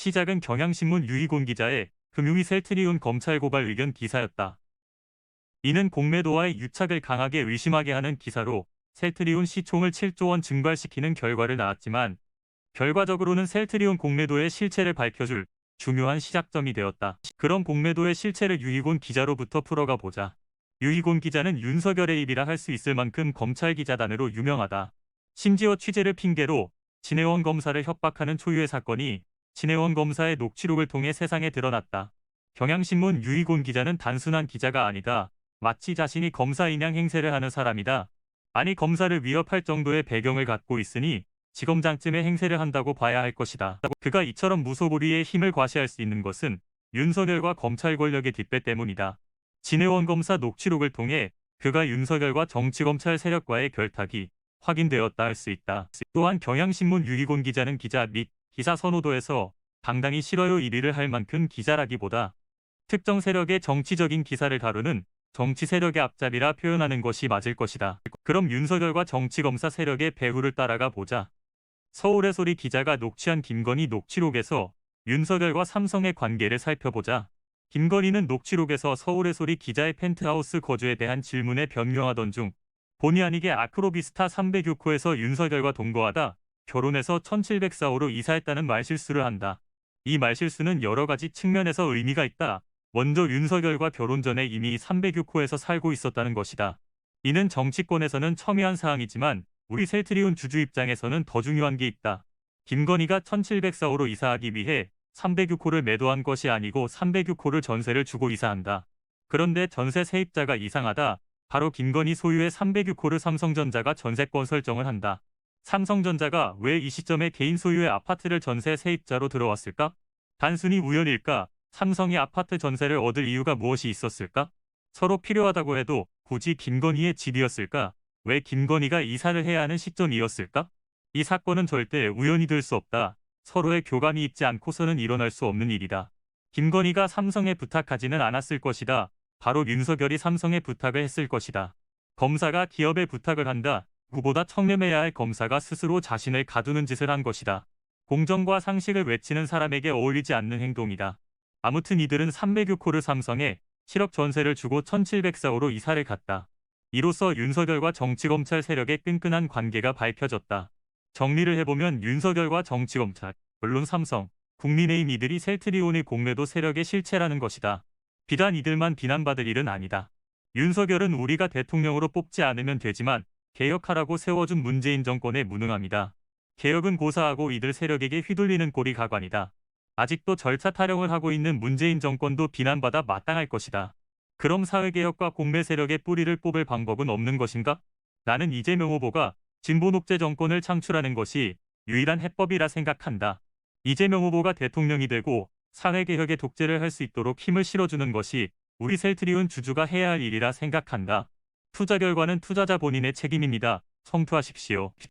시작은 경향신문 유희곤 기자의 금융위 셀트리온 검찰 고발 의견 기사였다. 이는 공매도와의 유착을 강하게 의심하게 하는 기사로 셀트리온 시총을 7조 원 증발시키는 결과를 낳았지만 결과적으로는 셀트리온 공매도의 실체를 밝혀줄 중요한 시작점이 되었다. 그런 공매도의 실체를 유희곤 기자로부터 풀어가 보자. 유희곤 기자는 윤석열의 입이라 할 수 있을 만큼 검찰 기자단으로 유명하다. 심지어 취재를 핑계로 진해원 검사를 협박하는 초유의 사건이 진해원 검사의 녹취록을 통해 세상에 드러났다. 경향신문 유희곤 기자는 단순한 기자가 아니다. 마치 자신이 검사 인양 행세를 하는 사람이다. 아니 검사를 위협할 정도의 배경을 갖고 있으니 지검장쯤의 행세를 한다고 봐야 할 것이다. 그가 이처럼 무소불위의 힘을 과시할 수 있는 것은 윤석열과 검찰 권력의 뒷배 때문이다. 진해원 검사 녹취록을 통해 그가 윤석열과 정치검찰 세력과의 결탁이 확인되었다 할 수 있다. 또한 경향신문 유희곤 기자는 기자 및 기사 선호도에서 당당히 싫어요 1위를 할 만큼 기자라기보다 특정 세력의 정치적인 기사를 다루는 정치 세력의 앞잡이라 표현하는 것이 맞을 것이다. 그럼 윤석열과 정치검사 세력의 배후를 따라가 보자. 서울의 소리 기자가 녹취한 김건희 녹취록에서 윤석열과 삼성의 관계를 살펴보자. 김건희는 녹취록에서 서울의 소리 기자의 펜트하우스 거주에 대한 질문에 변명하던 중 본의 아니게 아크로비스타 306호에서 윤석열과 동거하다 결혼해서 1704호로 이사했다는 말실수를 한다. 이 말실수는 여러 가지 측면에서 의미가 있다. 먼저 윤석열과 결혼 전에 이미 306호에서 살고 있었다는 것이다. 이는 정치권에서는 첨예한 사항이지만 우리 셀트리온 주주 입장에서는 더 중요한 게 있다. 김건희가 1704호로 이사하기 위해 306호를 매도한 것이 아니고 306호를 전세를 주고 이사한다. 그런데 전세 세입자가 이상하다. 바로 김건희 소유의 306호를 삼성전자가 전세권 설정을 한다. 삼성전자가 왜 이 시점에 개인 소유의 아파트를 전세 세입자로 들어왔을까? 단순히 우연일까? 삼성이 아파트 전세를 얻을 이유가 무엇이 있었을까? 서로 필요하다고 해도 굳이 김건희의 집이었을까? 왜 김건희가 이사를 해야 하는 시점이었을까? 이 사건은 절대 우연이 될 수 없다. 서로의 교감이 있지 않고서는 일어날 수 없는 일이다. 김건희가 삼성에 부탁하지는 않았을 것이다. 바로 윤석열이 삼성에 부탁을 했을 것이다. 검사가 기업에 부탁을 한다. 누구보다 청렴해야 할 검사가 스스로 자신을 가두는 짓을 한 것이다. 공정과 상식을 외치는 사람에게 어울리지 않는 행동이다. 아무튼 이들은 306호를 삼성에 7억 전세를 주고 1704호로 이사를 갔다. 이로써 윤석열과 정치검찰 세력의 끈끈한 관계가 밝혀졌다. 정리를 해보면 윤석열과 정치검찰, 물론 삼성, 국민의힘 이들이 셀트리온의 공매도 세력의 실체라는 것이다. 비단 이들만 비난받을 일은 아니다. 윤석열은 우리가 대통령으로 뽑지 않으면 되지만 개혁하라고 세워준 문재인 정권에 무능합니다. 개혁은 고사하고 이들 세력에게 휘둘리는 꼴이 가관이다. 아직도 절차 타령을 하고 있는 문재인 정권도 비난받아 마땅할 것이다. 그럼 사회개혁과 공매 세력의 뿌리를 뽑을 방법은 없는 것인가? 나는 이재명 후보가 진보 녹제 정권을 창출하는 것이 유일한 해법이라 생각한다. 이재명 후보가 대통령이 되고 사회개혁의 독재를 할 수 있도록 힘을 실어주는 것이 우리 셀트리온 주주가 해야 할 일이라 생각한다. 투자 결과는 투자자 본인의 책임입니다. 성투하십시오.